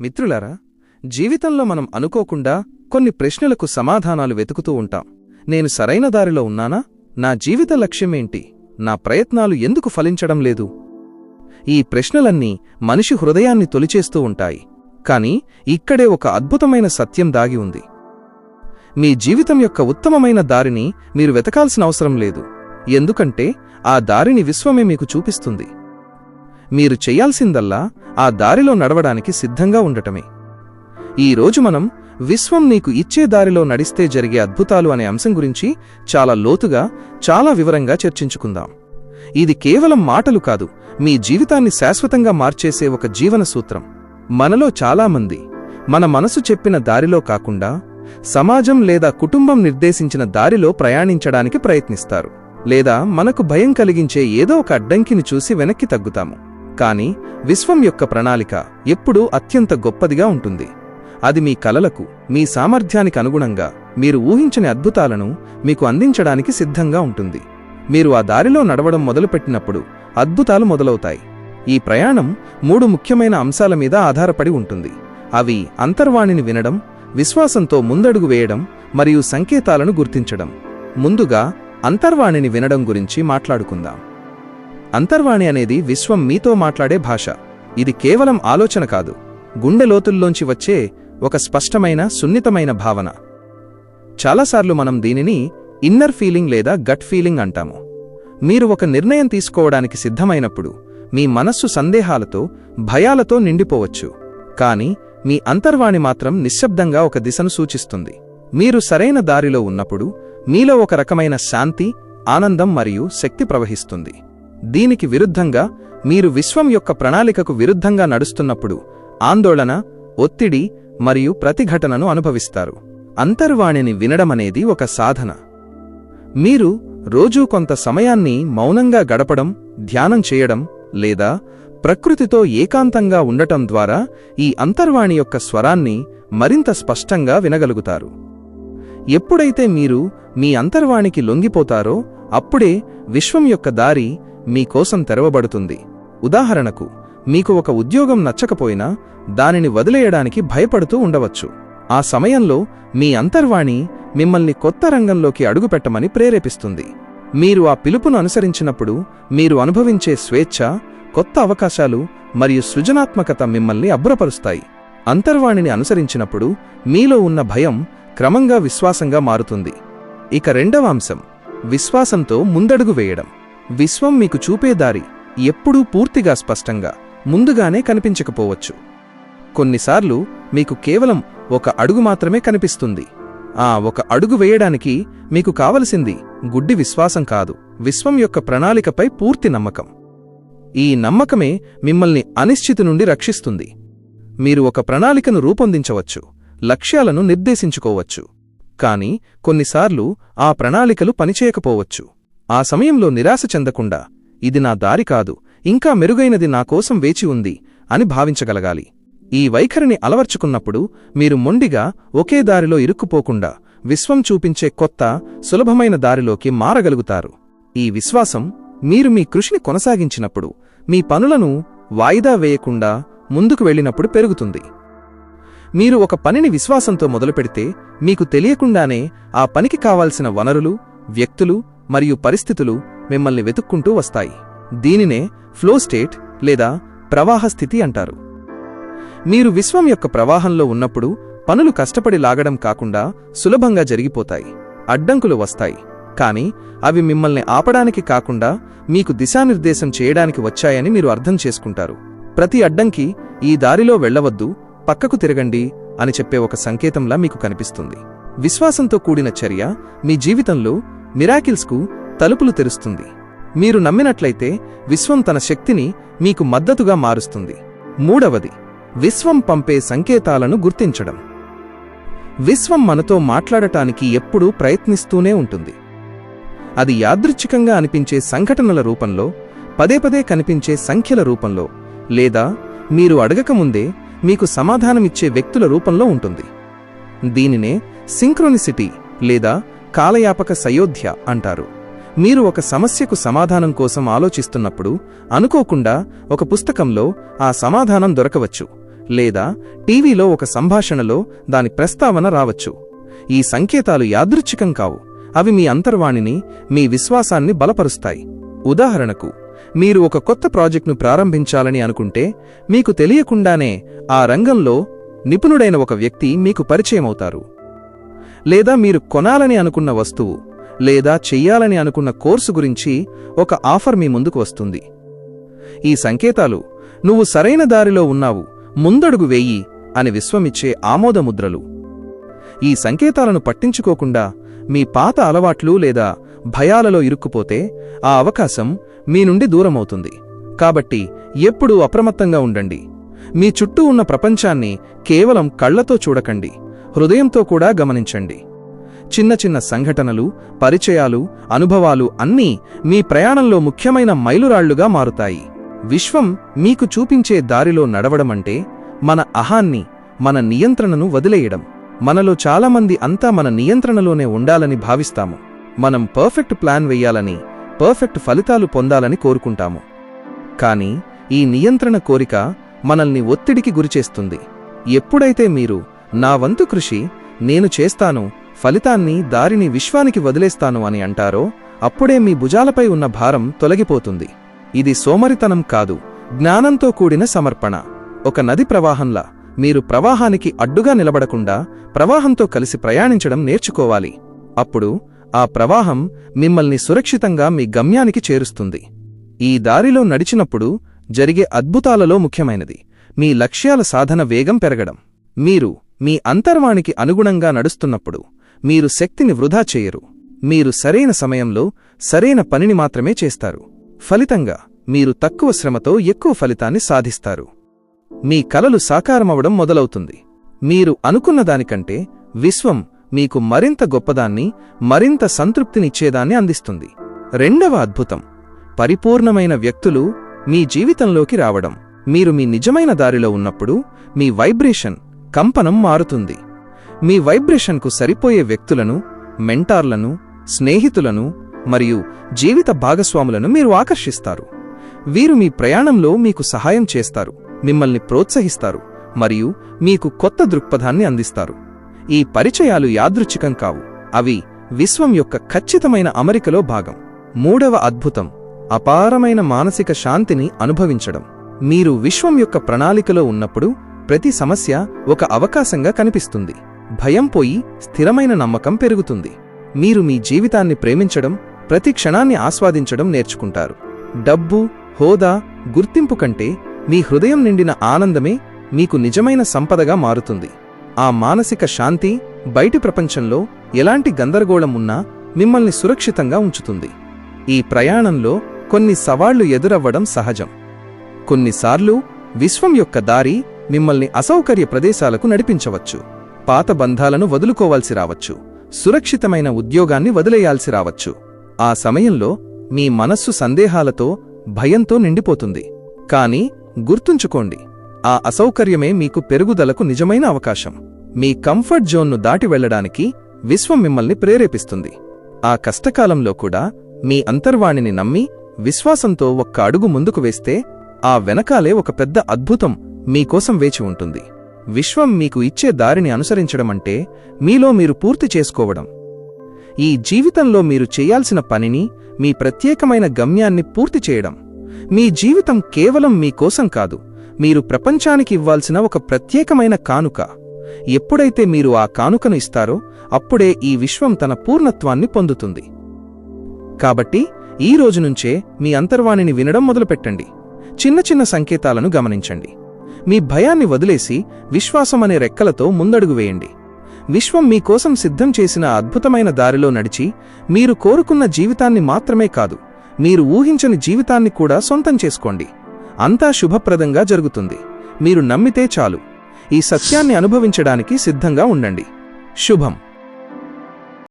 మిత్రులారా జీవితంలో మనం అనుకోకుండా కొన్ని ప్రశ్నలకు సమాధానాలు వెతుకుతూ ఉంటాం. నేను సరైన దారిలో ఉన్నానా? నా జీవిత లక్ష్యమేంటి నా ప్రయత్నాలు ఎందుకు ఫలించడం లేదు? ఈ ప్రశ్నలన్నీ మనిషి హృదయాన్ని తొలిచేస్తూ ఉంటాయి. కాని ఇక్కడే ఒక అద్భుతమైన సత్యం దాగి ఉంది. మీ జీవితం యొక్క ఉత్తమమైన దారిని మీరు వెతకాల్సిన అవసరం లేదు. ఎందుకంటే ఆ దారిని విశ్వమే మీకు చూపిస్తుంది. మీరు చెయ్యాల్సిందల్లా ఆ దారిలో నడవడానికి సిద్ధంగా ఉండటమే. ఈ రోజు మనం విశ్వం నీకు ఇచ్చే దారిలో నడిస్తే జరిగే అద్భుతాలు అనే అంశం గురించి చాలా లోతుగా చాలా వివరంగా చర్చించుకుందాం. ఇది కేవలం మాటలు కాదు మీ జీవితాన్ని శాశ్వతంగా మార్చేసే ఒక జీవన సూత్రం. మనలో చాలామంది మన మనసు చెప్పిన దారిలో కాకుండా సమాజం లేదా కుటుంబం నిర్దేశించిన దారిలో ప్రయాణించడానికి ప్రయత్నిస్తారు. లేదా మనకు భయం కలిగించే ఏదో ఒక అడ్డంకిని చూసి వెనక్కి తగ్గుతాము. కానీ విశ్వం యొక్క ప్రణాళిక ఎప్పుడూ అత్యంత గొప్పదిగా ఉంటుంది. అది మీ కలలకు మీ సామర్థ్యానికి అనుగుణంగా మీరు ఊహించని అద్భుతాలను మీకు అందించడానికి సిద్ధంగా ఉంటుంది. మీరు ఆ దారిలో నడవడం మొదలుపెట్టినప్పుడు అద్భుతాలు మొదలవుతాయి. ఈ ప్రయాణం మూడు ముఖ్యమైన అంశాల మీద ఆధారపడి ఉంటుంది. అవి అంతర్వాణిని వినడం విశ్వాసంతో ముందడుగు వేయడం మరియు సంకేతాలను గుర్తించడం. ముందుగా అంతర్వాణిని వినడం గురించి మాట్లాడుకుందాం. అంతర్వాణి అనేది విశ్వం మీతో మాట్లాడే భాష. ఇది కేవలం ఆలోచన కాదు. గుండె లోతుల్లోంచి వచ్చే ఒక స్పష్టమైన సున్నితమైన భావన. చాలాసార్లు మనం దీనిని ఇన్నర్ ఫీలింగ్ లేదా గట్ ఫీలింగ్ అంటాము. మీరు ఒక నిర్ణయం తీసుకోవడానికి సిద్ధమైనప్పుడు మీ మనస్సు సందేహాలతో భయాలతో నిండిపోవచ్చు. కాని మీ అంతర్వాణి మాత్రం నిశ్శబ్దంగా ఒక దిశను సూచిస్తుంది. మీరు సరైన దారిలో ఉన్నప్పుడు మీలో ఒక రకమైన శాంతి ఆనందం మరియు శక్తి ప్రవహిస్తుంది. దీనికి విరుద్ధంగా మీరు విశ్వం యొక్క ప్రణాళికకు విరుద్ధంగా నడుస్తున్నప్పుడు ఆందోళన ఒత్తిడి మరియు ప్రతిఘటనను అనుభవిస్తారు. అంతర్వాణిని వినడమనేది ఒక సాధన. మీరు రోజూ కొంత సమయాన్ని మౌనంగా గడపడం ధ్యానం చేయడం లేదా ప్రకృతితో ఏకాంతంగా ఉండటం ద్వారా ఈ అంతర్వాణి యొక్క స్వరాన్ని మరింత స్పష్టంగా వినగలుగుతారు. ఎప్పుడైతే మీరు మీ అంతర్వాణికి లొంగిపోతారో అప్పుడే విశ్వం యొక్క దారి మీకోసం తెరవబడుతుంది. ఉదాహరణకు మీకు ఒక ఉద్యోగం నచ్చకపోయినా దానిని వదిలేయడానికి భయపడుతూ ఉండవచ్చు. ఆ సమయంలో మీ అంతర్వాణి మిమ్మల్ని కొత్త రంగంలోకి అడుగుపెట్టమని ప్రేరేపిస్తుంది. మీరు ఆ పిలుపును అనుసరించినప్పుడు మీరు అనుభవించే స్వేచ్ఛ కొత్త అవకాశాలు మరియు సృజనాత్మకత మిమ్మల్ని అబ్బురపరుస్తాయి. అంతర్వాణిని అనుసరించినప్పుడు మీలో ఉన్న భయం క్రమంగా విశ్వాసంగా మారుతుంది. ఇక రెండవ అంశం విశ్వాసంతో ముందడుగు వేయడం. విశ్వం మీకు చూపే దారి ఎప్పుడూ పూర్తిగా స్పష్టంగా ముందుగానే కనిపించకపోవచ్చు. కొన్నిసార్లు మీకు కేవలం ఒక అడుగు మాత్రమే కనిపిస్తుంది. ఆ ఒక అడుగు వేయడానికి మీకు కావలసింది గుడ్డి విశ్వాసం కాదు విశ్వం యొక్క ప్రణాళికపై పూర్తి నమ్మకం. ఈ నమ్మకమే మిమ్మల్ని అనిశ్చితి నుండి రక్షిస్తుంది. మీరు ఒక ప్రణాళికను రూపొందించవచ్చు లక్ష్యాలను నిర్దేశించుకోవచ్చు. కాని కొన్నిసార్లు ఆ ప్రణాళికలు పనిచేయకపోవచ్చు. ఆ సమయంలో నిరాశ చెందకుండా ఇది నా దారి కాదు ఇంకా మెరుగైనది నా కోసం వేచి ఉంది అని భావించగలగాలి. ఈ వైఖరిని అలవర్చుకున్నప్పుడు మీరు మొండిగా ఒకే దారిలో ఇరుక్కుపోకుండా విశ్వం చూపించే కొత్త సులభమైన దారిలోకి మారగలుగుతారు. ఈ విశ్వాసం మీరు మీ కృషిని కొనసాగించినప్పుడు మీ పనులను వాయిదా వేయకుండా ముందుకు వెళ్ళినప్పుడు పెరుగుతుంది. మీరు ఒక పనిని విశ్వాసంతో మొదలుపెడితే మీకు తెలియకుండానే ఆ పనికి కావాల్సిన వనరులు వ్యక్తులు మరియు పరిస్థితులు మిమ్మల్ని వెతుక్కుంటూ వస్తాయి. దీనినే ఫ్లో స్టేట్ లేదా ప్రవాహ స్థితి అంటారు. మీరు విశ్వం యొక్క ప్రవాహంలో ఉన్నప్పుడు పనులు కష్టపడి లాగడం కాకుండా సులభంగా జరిగిపోతాయి. అడ్డంకులు వస్తాయి. కానీ అవి మిమ్మల్ని ఆపడానికి కాకుండా మీకు దిశానిర్దేశం చేయడానికి వచ్చాయని మీరు అర్థం చేసుకుంటారు. ప్రతి అడ్డంకి ఈ దారిలో వెళ్ళవద్దు పక్కకు తిరగండి అని చెప్పే ఒక సంకేతంలా మీకు కనిపిస్తుంది. విశ్వాసంతో కూడిన చర్య మీ జీవితంలో మిరాకిల్స్కు తలుపులు తెరుస్తుంది. మీరు నమ్మినట్లయితే విశ్వం తన శక్తిని మీకు మద్దతుగా మారుస్తుంది. మూడవది విశ్వం పంపే సంకేతాలను గుర్తించడం. విశ్వం మనతో మాట్లాడటానికి ఎప్పుడూ ప్రయత్నిస్తూనే ఉంటుంది. అది యాదృచ్ఛికంగా అనిపించే సంఘటనల రూపంలో పదే పదే కనిపించే సంఖ్యల రూపంలో లేదా మీరు అడగకముందే మీకు సమాధానమిచ్చే వ్యక్తుల రూపంలో ఉంటుంది. దీనినే సింక్రోనిసిటీ లేదా కాలయాపక సయోధ్య అంటారు. మీరు ఒక సమస్యకు సమాధానం కోసం ఆలోచిస్తున్నప్పుడు అనుకోకుండా ఒక పుస్తకంలో ఆ సమాధానం దొరకవచ్చు. లేదా టీవీలో ఒక సంభాషణలో దాని ప్రస్తావన రావచ్చు. ఈ సంకేతాలు యాదృచ్ఛికం కావు. అవి మీ అంతర్వాణిని మీ విశ్వాసాన్ని బలపరుస్తాయి. ఉదాహరణకు మీరు ఒక కొత్త ప్రాజెక్టును ప్రారంభించాలని అనుకుంటే మీకు తెలియకుండానే ఆ రంగంలో నిపుణుడైన ఒక వ్యక్తి మీకు పరిచయమవుతారు. లేదా మీరు కొనాలని అనుకున్న వస్తువు లేదా చెయ్యాలని అనుకున్న కోర్సు గురించి ఒక ఆఫర్ మీ ముందుకు వస్తుంది. ఈ సంకేతాలు నువ్వు సరైన దారిలో ఉన్నావు ముందడుగు వేయి అని విశ్వమిచ్చే ఆమోదముద్రలు. ఈ సంకేతాలను పట్టించుకోకుండా మీ పాత అలవాట్లు లేదా భయాలలో ఇరుక్కుపోతే ఆ అవకాశం మీ నుండి దూరమవుతుంది. కాబట్టి ఎప్పుడూ అప్రమత్తంగా ఉండండి. మీ చుట్టూ ఉన్న ప్రపంచాన్ని కేవలం కళ్ళతో చూడకండి. హృదయంతో కూడా గమనించండి. చిన్న చిన్న సంఘటనలు పరిచయాలు అనుభవాలు అన్నీ మీ ప్రయాణంలో ముఖ్యమైన మైలురాళ్ళుగా మారుతాయి. విశ్వం మీకు చూపించే దారిలో నడవడమంటే మన అహాన్ని మన నియంత్రణను వదిలేయడం. మనలో చాలామంది అంతా మన నియంత్రణలోనే ఉండాలని భావిస్తాము. మనం పర్ఫెక్ట్ ప్లాన్ వెయ్యాలని పర్ఫెక్ట్ ఫలితాలు పొందాలని కోరుకుంటాము. కానీ ఈ నియంత్రణ కోరిక మనల్ని ఒత్తిడికి గురిచేస్తుంది. ఎప్పుడైతే మీరు నా వంతు కృషి నేను చేస్తాను ఫలితాన్ని దారిని విశ్వానికి వదిలేస్తాను అని అంటారో అప్పుడే మీ భుజాలపై ఉన్న భారం తొలగిపోతుంది. ఇది సోమరితనం కాదు జ్ఞానంతో కూడిన సమర్పణ. ఒక నది ప్రవాహంలా మీరు ప్రవాహానికి అడ్డుగా నిలబడకుండా ప్రవాహంతో కలిసి ప్రయాణించడం నేర్చుకోవాలి. అప్పుడు ఆ ప్రవాహం మిమ్మల్ని సురక్షితంగా మీ గమ్యానికి చేరుస్తుంది. ఈ దారిలో నడిచినప్పుడు జరిగే అద్భుతాలలో ముఖ్యమైనది మీ లక్ష్యాల సాధన వేగం పెరగడం. మీరు మీ అంతర్వానికి అనుగుణంగా నడుస్తున్నప్పుడు మీరు శక్తిని వృధా చేయరు. మీరు సరైన సమయంలో సరైన పనిని మాత్రమే చేస్తారు. ఫలితంగా మీరు తక్కువ శ్రమతో ఎక్కువ ఫలితాన్ని సాధిస్తారు. మీ కలలు సాకారమవడం మొదలవుతుంది. మీరు అనుకున్నదానికంటే విశ్వం మీకు మరింత గొప్పదాన్ని మరింత సంతృప్తినిచ్చేదాన్ని అందిస్తుంది. రెండవ అద్భుతం. పరిపూర్ణమైన వ్యక్తులు మీ జీవితంలోకి రావడం. మీరు మీ నిజమైన దారిలో ఉన్నప్పుడు మీ వైబ్రేషన్ కంపనం మారుతుంది. మీ వైబ్రేషన్కు సరిపోయే వ్యక్తులను మెంటార్లను స్నేహితులను మరియు జీవిత భాగస్వాములను మీరు ఆకర్షిస్తారు. వీరు మీ ప్రయాణంలో మీకు సహాయం చేస్తారు మిమ్మల్ని ప్రోత్సహిస్తారు మరియు మీకు కొత్త దృక్పథాన్ని అందిస్తారు. ఈ పరిచయాలు యాదృచ్ఛికం కావు అవి విశ్వం యొక్క ఖచ్చితమైన అమరికలో భాగం. మూడవ అద్భుతం అపారమైన మానసిక శాంతిని అనుభవించడం. మీరు విశ్వం యొక్క ప్రణాళికలో ఉన్నప్పుడు ప్రతి సమస్య ఒక అవకాశంగా కనిపిస్తుంది. భయం పోయి స్థిరమైన నమ్మకం పెరుగుతుంది. మీరు మీ జీవితాన్ని ప్రేమించడం ప్రతి క్షణాన్ని ఆస్వాదించడం నేర్చుకుంటారు. డబ్బు హోదా గుర్తింపు కంటే మీ హృదయం నిండిన ఆనందమే మీకు నిజమైన సంపదగా మారుతుంది. ఆ మానసిక శాంతి బయటి ప్రపంచంలో ఎలాంటి గందరగోళం ఉన్నా మిమ్మల్ని సురక్షితంగా ఉంచుతుంది. ఈ ప్రయాణంలో కొన్ని సవాళ్ళు ఎదురవ్వడం సహజం. కొన్నిసార్లు విశ్వం యొక్క దారి మిమ్మల్ని అసౌకర్య ప్రదేశాలకు నడిపించవచ్చు. పాత బంధాలను వదులుకోవాల్సి రావచ్చు. సురక్షితమైన ఉద్యోగాన్ని వదిలేయాల్సి రావచ్చు. ఆ సమయంలో మీ మనస్సు సందేహాలతో భయంతో నిండిపోతుంది. కాని గుర్తుంచుకోండి ఆ అసౌకర్యమే మీకు పెరుగుదలకు నిజమైన అవకాశం. మీ కంఫర్ట్ జోన్ను దాటి వెళ్ళడానికి విశ్వం మిమ్మల్ని ప్రేరేపిస్తుంది. ఆ కష్టకాలంలో కూడా మీ అంతర్వాణిని నమ్మి విశ్వాసంతో ఒక్క అడుగు ముందుకు వేస్తే ఆ వెనకాలే ఒక పెద్ద అద్భుతం మీకోసం వేచి ఉంటుంది. విశ్వం మీకు ఇచ్చే దారిని అనుసరించడమంటే మీలో మీరు పూర్తి చేసుకోవడం. ఈ జీవితంలో మీరు చేయాల్సిన పనిని మీ ప్రత్యేకమైన గమ్యాన్ని పూర్తి చేయడం. మీ జీవితం కేవలం మీకోసం కాదు మీరు ప్రపంచానికి ఇవ్వాల్సిన ఒక ప్రత్యేకమైన కానుక. ఎప్పుడైతే మీరు ఆ కానుకను ఇస్తారో అప్పుడే ఈ విశ్వం తన పూర్ణత్వాన్ని పొందుతుంది. కాబట్టి ఈ రోజు నుంచే మీ అంతర్వాణిని వినడం మొదలుపెట్టండి. చిన్న చిన్న సంకేతాలను గమనించండి. మీ భయాన్ని వదిలేసి విశ్వాసం అనే రెక్కలతో ముందడుగు వేయండి. విశ్వం మీకోసం సిద్ధం చేసిన అద్భుతమైన దారిలో నడిచి మీరు కోరుకున్న జీవితాన్ని మాత్రమే కాదు మీరు ఊహించని జీవితాన్ని కూడా సొంతం చేసుకోండి. అంతా శుభప్రదంగా జరుగుతుంది. మీరు నమ్మితే చాలు. ఈ సత్యాన్ని అనుభవించడానికి సిద్ధంగా ఉండండి. శుభం.